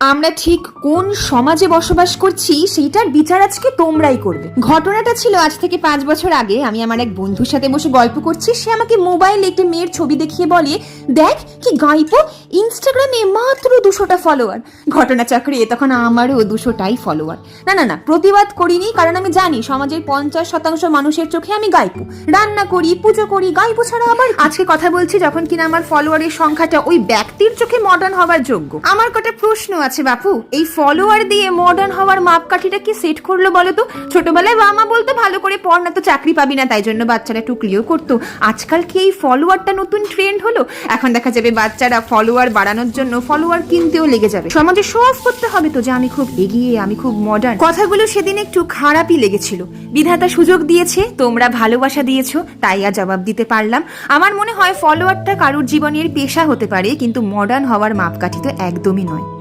আমরা ঠিক কোন সমাজে বসবাস করছি সেইটার বিচার আজকে তোমরাই করবে। ঘটনাটা ছিল আজ থেকে পাঁচ বছর আগে। আমি আমার এক বন্ধুর সাথে বসে গল্প করছি। সে আমাকে মোবাইলে একটি মেয়ের ছবি দেখিয়ে বলে, দেখ কি গাইপো ইনস্টাগ্রামে দুশোটা ফলোয়ার ঘটনা চক্রে তখন আমারও দুশোটাই ফলোয়ার না না না, প্রতিবাদ করিনি, কারণ আমি জানি সমাজের পঞ্চাশ শতাংশ মানুষের চোখে আমি গাইপো রান্না করি, পুজো করি গাইপো ছাড়া আবার আজকে কথা বলছি যখন কিনা আমার ফলোয়ারের সংখ্যাটা ওই ব্যক্তির চোখে মডার্ন হওয়ার যোগ্য। আমার কটা প্রশ্ন আছে বাপু, এই ফলোয়ার দিয়ে মডার্ন হওয়ার মাপকাঠিটা কি সেট করল বলো তো? ছোটবেলায় বাবা বলতো, ভালো করে পড় না তো চাকরি পাবি না। তাই জন্য বাচ্চারা টুকলিও করতো। আজকাল কি এই ফলোয়ারটা নতুন ট্রেন্ড হলো? এখন দেখা যাবে বাচ্চারা ফলোয়ার বাড়ানোর জন্য ফলোয়ার কিনতেও লেগে যাবে। সমাজে শো অফ করতে হবে তো যে আমি খুব এগিয়ে, আমি খুব মডার্ন কথাগুলো সেদিন একটু খারাপই লেগেছিল। বিধাতা সুযোগ দিয়েছে, তোমরা ভালোবাসা দিয়েছ, তাই আর জবাব দিতে পারলাম। আমার মনে হয় ফলোয়ারটা কারোর জীবনের পেশা হতে পারে, কিন্তু মডার্ন হওয়ার মাপকাঠি তো একদমই নয়।